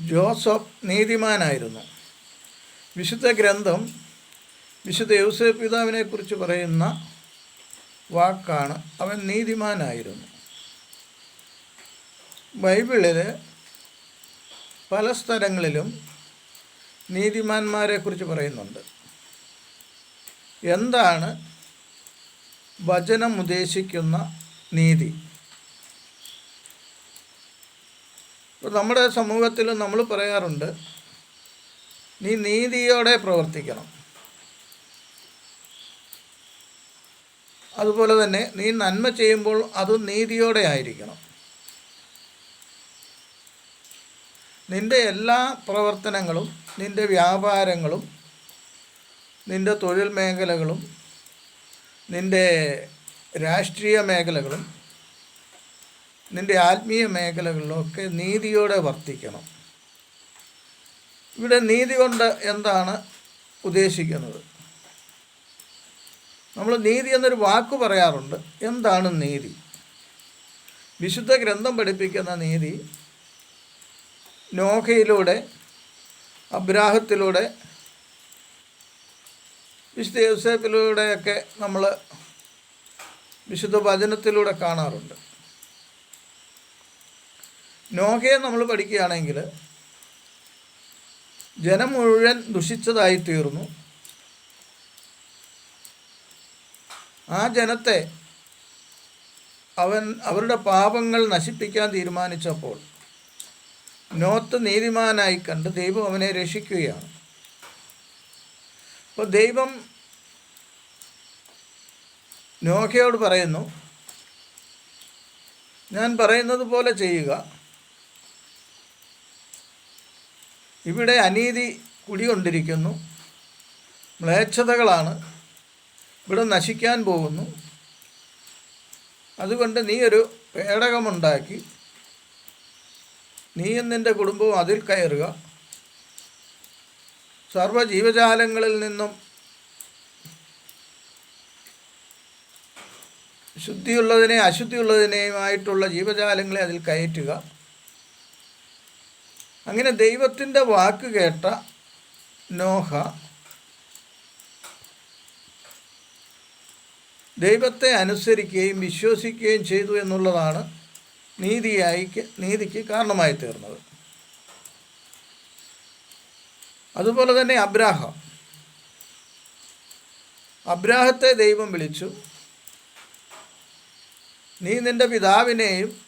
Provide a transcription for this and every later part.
Joseph നീതിമാനായിരുന്നു. വിശുദ്ധ ഗ്രന്ഥം വിശുദ്ധ യൗസേപ്പ് പിതാവിനെക്കുറിച്ച് പറയുന്ന വാക്കാണ് അവൻ നീതിമാനായിരുന്നു. ബൈബിളിൽ പല സ്ഥലങ്ങളിലും നീതിമാന്മാരെക്കുറിച്ച് പറയുന്നുണ്ട്. എന്താണ് വചനം ഉദ്ദേശിക്കുന്ന നീതി? ഇപ്പോൾ നമ്മുടെ സമൂഹത്തിൽ നമ്മൾ പറയാറുണ്ട് നീ നീതിയോടെ പ്രവർത്തിക്കണം. അതുപോലെ തന്നെ നീ നന്മ ചെയ്യുമ്പോൾ അത് നീതിയോടെ ആയിരിക്കണം. നിന്റെ എല്ലാ പ്രവർത്തനങ്ങളും നിന്റെ വ്യാപാരങ്ങളും നിന്റെ തൊഴിൽ മേഖലകളും നിന്റെ രാഷ്ട്രീയ മേഖലകളും നിന്റെ ആത്മീയ മേഖലകളിലൊക്കെ നീതിയോടെ വർത്തിക്കണം. ഇവിടെ നീതി കൊണ്ട് എന്താണ് ഉദ്ദേശിക്കുന്നത്? നമ്മൾ നീതി എന്നൊരു വാക്ക് പറയാറുണ്ട്. എന്താണ് നീതി? വിശുദ്ധ ഗ്രന്ഥം പഠിപ്പിക്കുന്ന നീതി നോഹയിലൂടെ അബ്രാഹത്തിലൂടെ വിശുദ്ധ യൂസേപ്പിലൂടെയൊക്കെ നമ്മൾ വിശുദ്ധ വചനത്തിലൂടെ കാണാറുണ്ട്. നോഹയെ നമ്മൾ പഠിക്കുകയാണെങ്കിൽ ജനം മുഴുവൻ ദുഷിച്ചതായി തീർന്നു. ആ ജനത്തെ അവൻ അവരുടെ പാപങ്ങൾ നശിപ്പിക്കാൻ തീരുമാനിച്ചപ്പോൾ നോത്ത് നീതിമാനായി കണ്ട് ദൈവം അവനെ രക്ഷിക്കുകയാണ്. അപ്പോൾ ദൈവം നോഹയോട് പറയുന്നു ഞാൻ പറയുന്നത് പോലെ ചെയ്യുക. ഇവിടെ അനീതി കുടികൊണ്ടിരിക്കുന്നു. മ്ലേച്ഛതകളാണ്. ഇവിടെ നശിക്കാൻ പോകുന്നു. അതുകൊണ്ട് നീ ഒരു പേടകമുണ്ടാക്കി. നീയും നിന്റെ കുടുംബവും അതിൽ കയറുക. സർവ ജീവജാലങ്ങളിൽ നിന്നും ശുദ്ധിയുള്ളതിനെ അശുദ്ധിയുള്ളതിനെയുമായിട്ടുള്ള ജീവജാലങ്ങളെ അതിൽ കയറ്റുക. അങ്ങനെ ദൈവത്തിന്റെ വാക്ക് കേട്ട നോഹ ദൈവത്തെ അനുസരിക്കുകയും വിശ്വസിക്കുകയും ചെയ്തു എന്നുള്ളതാണ് നീതിയായി നീതിക്ക് കാരണമായി തീർന്നത്. അതുപോലെ തന്നെ അബ്രാഹം. അബ്രാഹത്തെ ദൈവം വിളിച്ചു. നീ നിന്റെ പിതാവിനെയും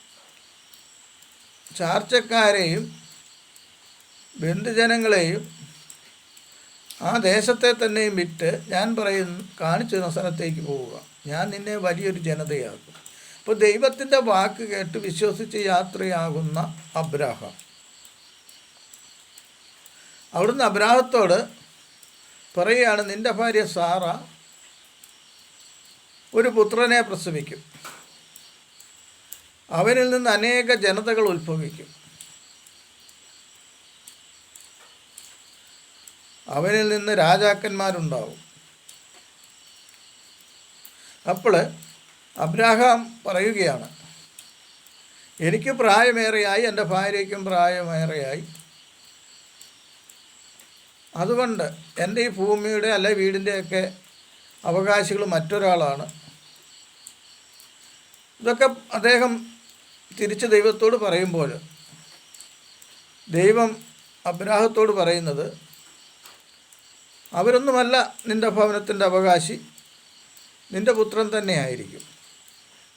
ചാർച്ചക്കാരെയും ബന്ധുജനങ്ങളെയും ആ ദേശത്തെ തന്നെയും വിറ്റ് ഞാൻ പറയുന്ന കാണിച്ചു തന്ന സ്ഥലത്തേക്ക് പോവുക. ഞാൻ നിന്നെ വലിയൊരു ജനതയാക്കും. അപ്പോൾ ദൈവത്തിന്റെ വാക്ക് കേട്ട് വിശ്വസിച്ച് യാത്രയാകുന്ന അബ്രാഹാം. അവിടുന്ന് അബ്രാഹത്തോട് പറയുകയാണ് നിന്റെ ഭാര്യ സാറ ഒരു പുത്രനെ പ്രസവിക്കും. അവനിൽ നിന്ന് അനേക ജനതകൾ ഉത്ഭവിക്കും. അവനിൽ നിന്ന് രാജാക്കന്മാരുണ്ടാവും. അപ്പോൾ അബ്രാഹാം പറയുകയാണ് എനിക്ക് പ്രായമേറെയായി എന്റെ ഭാര്യയ്ക്കും പ്രായമേറെയായി. അതുകൊണ്ട് എന്റെ ഈ ഭൂമിയുടെ അല്ലെ വീടിന്റെയൊക്കെ അവകാശികൾ മറ്റൊരാളാണ്. ഇതൊക്കെ അദ്ദേഹം തിരിച്ച് ദൈവത്തോട് പറയുമ്പോൾ ദൈവം അബ്രാഹത്തോട് പറയുന്നത് അവരൊന്നുമല്ല നിന്റെ ഭവനത്തിന്റെ അവകാശി. നിന്റെ പുത്രൻ തന്നെയായിരിക്കും.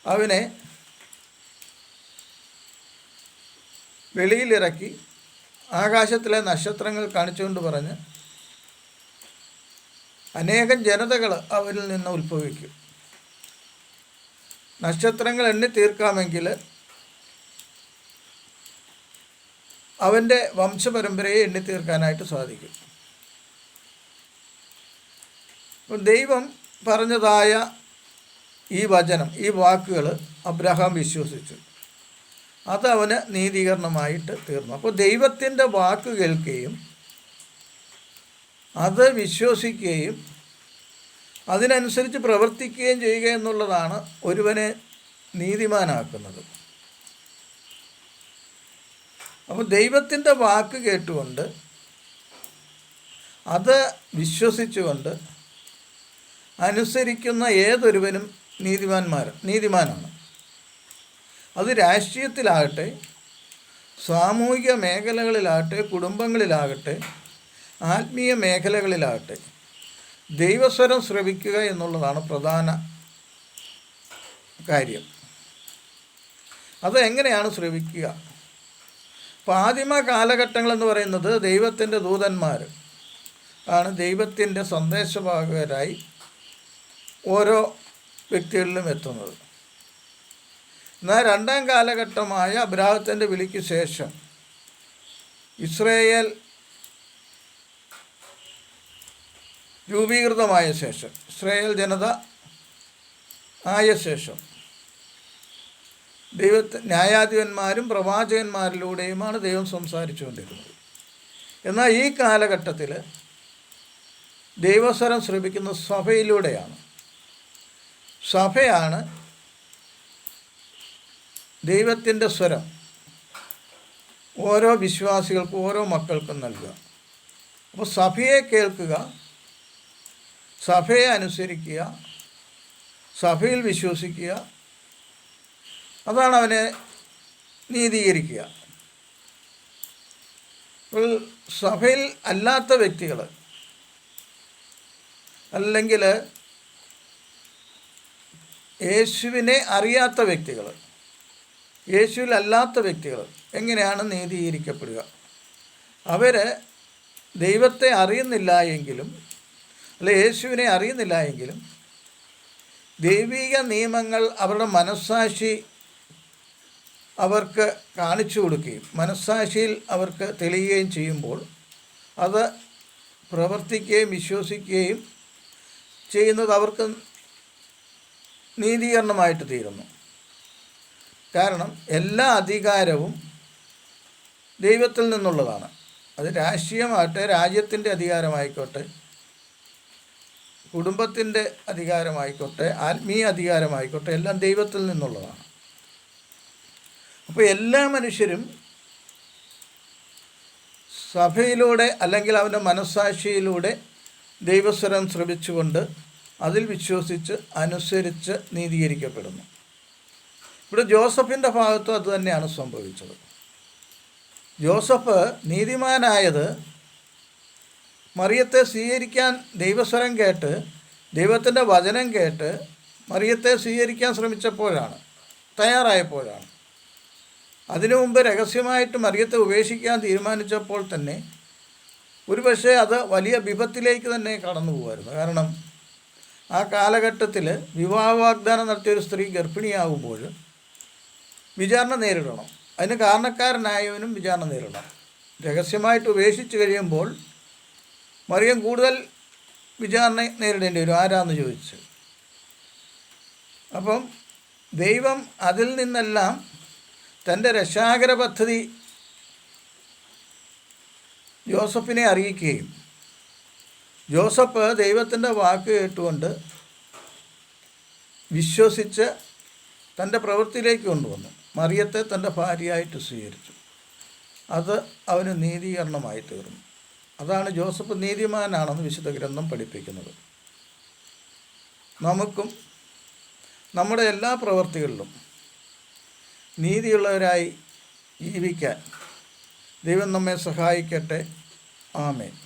അവനെ വെളിയിലിറക്കി ആകാശത്തിലെ നക്ഷത്രങ്ങൾ കാണിച്ചുകൊണ്ട് പറഞ്ഞ് അനേകം ജനതകൾ അവരിൽ നിന്ന് ഉത്ഭവിക്കും. നക്ഷത്രങ്ങൾ എണ്ണി തീർക്കാമെങ്കിൽ അവന്റെ വംശപരമ്പരയെ എണ്ണി തീർക്കാനായിട്ട് സാധിക്കും അപ്പോൾ ദൈവം പറഞ്ഞതായ ഈ വചനം ഈ വാക്കുകൾ അബ്രഹാം വിശ്വസിച്ചു. അത് അവന് നീതീകരണമായിട്ട് തീർന്നു. അപ്പോൾ ദൈവത്തിന്റെ വാക്ക് കേൾക്കുകയും അത് വിശ്വസിക്കുകയും അതിനനുസരിച്ച് പ്രവർത്തിക്കുകയും ചെയ്യുക എന്നുള്ളതാണ് ഒരുവനെ നീതിമാനാക്കുന്നത്. അപ്പോൾ ദൈവത്തിന്റെ വാക്ക് കേട്ടുകൊണ്ട് അത് വിശ്വസിച്ചുകൊണ്ട് അനുസരിക്കുന്ന ഏതൊരുവനും നീതിമാന്മാർ നീതിമാനാണ്. അത് രാഷ്ട്രീയത്തിലാകട്ടെ സാമൂഹിക മേഖലകളിലാകട്ടെ കുടുംബങ്ങളിലാകട്ടെ ആത്മീയ മേഖലകളിലാകട്ടെ ദൈവസ്വരം ശ്രവിക്കുക എന്നുള്ളതാണ് പ്രധാന കാര്യം. അത് എങ്ങനെയാണ് ശ്രവിക്കുക? അപ്പോൾ ആദിമ കാലഘട്ടങ്ങളെന്ന് പറയുന്നത് ദൈവത്തിന്റെ ദൂതന്മാർ ആണ്. ദൈവത്തിന്റെ സന്ദേശവാഹകരായി ഓരോ വ്യക്തികളിലും എത്തുന്നത്. എന്നാൽ രണ്ടാം കാലഘട്ടമായ അബ്രാഹത്തിന്റെ വിളിക്ക് ശേഷം ഇസ്രയേൽ രൂപീകൃതമായ ശേഷം ഇസ്രയേൽ ജനത ആയ ശേഷം ദൈവത്തെ ന്യായാധിപന്മാരും പ്രവാചകന്മാരിലൂടെയുമാണ് ദൈവം സംസാരിച്ചുകൊണ്ടിരുന്നത്. എന്നാൽ ഈ കാലഘട്ടത്തിൽ ദൈവസ്വരം ശ്രമിക്കുന്ന സഭയിലൂടെയാണ് സഭയാണ് ദൈവത്തിന്റെ സ്വരം. ഓരോ വിശ്വാസികൾക്കും ഓരോ മക്കൾക്കും നൽകുക. അപ്പോൾ സഭയെ കേൾക്കുക സഭയെ അനുസരിക്കുക സഭയിൽ വിശ്വസിക്കുക അതാണ് അവനെ നീതീകരിക്കുക. ഇപ്പോൾ സഭയിൽ അല്ലാത്ത വ്യക്തികൾ അല്ലെങ്കിൽ യേശുവിനെ അറിയാത്ത വ്യക്തികൾ യേശുവിലല്ലാത്ത വ്യക്തികൾ എങ്ങനെയാണ് നീതീകരിക്കപ്പെടുക? അവർ ദൈവത്തെ അറിയുന്നില്ല എങ്കിലും അല്ല യേശുവിനെ അറിയുന്നില്ല എങ്കിലും ദൈവിക നിയമങ്ങൾ അവരുടെ മനസ്സാക്ഷി അവർക്ക് കാണിച്ചു കൊടുക്കുകയും മനസ്സാക്ഷിയിൽ അവർക്ക് തെളിയുകയും ചെയ്യുമ്പോൾ അത് പ്രവർത്തിക്കുകയും വിശ്വസിക്കുകയും ചെയ്യുന്നത് അവർക്ക് നീതീകരണമായിട്ട് തീരുന്നു. കാരണം എല്ലാ അധികാരവും ദൈവത്തിൽ നിന്നുള്ളതാണ്. അത് രാഷ്ട്രീയമാകട്ടെ രാജ്യത്തിന്റെ അധികാരമായിക്കോട്ടെ കുടുംബത്തിന്റെ അധികാരമായിക്കോട്ടെ ആത്മീയ അധികാരമായിക്കോട്ടെ എല്ലാം ദൈവത്തിൽ നിന്നുള്ളതാണ്. അപ്പോൾ എല്ലാ മനുഷ്യരും സഭയിലൂടെ അല്ലെങ്കിൽ അവന്റെ മനസ്സാക്ഷിയിലൂടെ ദൈവസ്വരം ശ്രമിച്ചുകൊണ്ട് അതിൽ വിശ്വസിച്ച് അനുസരിച്ച് നീതീകരിക്കപ്പെടുന്നു. ഇവിടെ ജോസഫിന്റെ ഭാഗത്തും അത് തന്നെയാണ് സംഭവിച്ചത്. ജോസഫ് നീതിമാനായത് മറിയത്തെ സ്വീകരിക്കാൻ ദൈവസ്വരം കേട്ട് ദൈവത്തിന്റെ വചനം കേട്ട് മറിയത്തെ സ്വീകരിക്കാൻ ശ്രമിച്ചപ്പോഴാണ് തയ്യാറായപ്പോഴാണ്. അതിനു മുമ്പ് രഹസ്യമായിട്ട് മറിയത്തെ ഉപേക്ഷിക്കാൻ തീരുമാനിച്ചപ്പോൾ തന്നെ ഒരുപക്ഷെ അത് വലിയ വിപത്തിലേക്ക് തന്നെ കടന്നു പോകുമായിരുന്നു കാരണം ആ കാലഘട്ടത്തിൽ വിവാഹ വാഗ്ദാനം നടത്തിയ ഒരു സ്ത്രീ ഗർഭിണിയാകുമ്പോൾ വിചാരണ നേരിടണം. അതിന് കാരണക്കാരനായവനും വിചാരണ നേരിടണം. രഹസ്യമായിട്ട് ഉപേക്ഷിച്ച് കഴിയുമ്പോൾ മറിയം കൂടുതൽ വിചാരണ നേരിടേണ്ടി വരും. ആരാന്ന് ചോദിച്ച്. അപ്പം ദൈവം അതിൽ നിന്നെല്ലാം തന്റെ രക്ഷാകര പദ്ധതി ജോസഫിനെ അറിയിക്കുകയും ജോസഫ് ദൈവത്തിന്റെ വാക്ക് കേട്ടുകൊണ്ട് വിശ്വസിച്ച് തന്റെ പ്രവൃത്തിയിലേക്ക് കൊണ്ടുവന്നു. മറിയത്തെ തന്റെ ഭാര്യയായിട്ട് സ്വീകരിച്ചു. അത് അവന് നീതീകരണമായി തീർന്നു. അതാണ് ജോസഫ് നീതിമാനാണെന്ന് വിശുദ്ധ ഗ്രന്ഥം പഠിപ്പിക്കുന്നത്. നമുക്കും നമ്മുടെ എല്ലാ പ്രവൃത്തികളിലും നീതിയുള്ളവരായി ജീവിക്കാൻ ദൈവം നമ്മെ സഹായിക്കട്ടെ. ആമേൻ.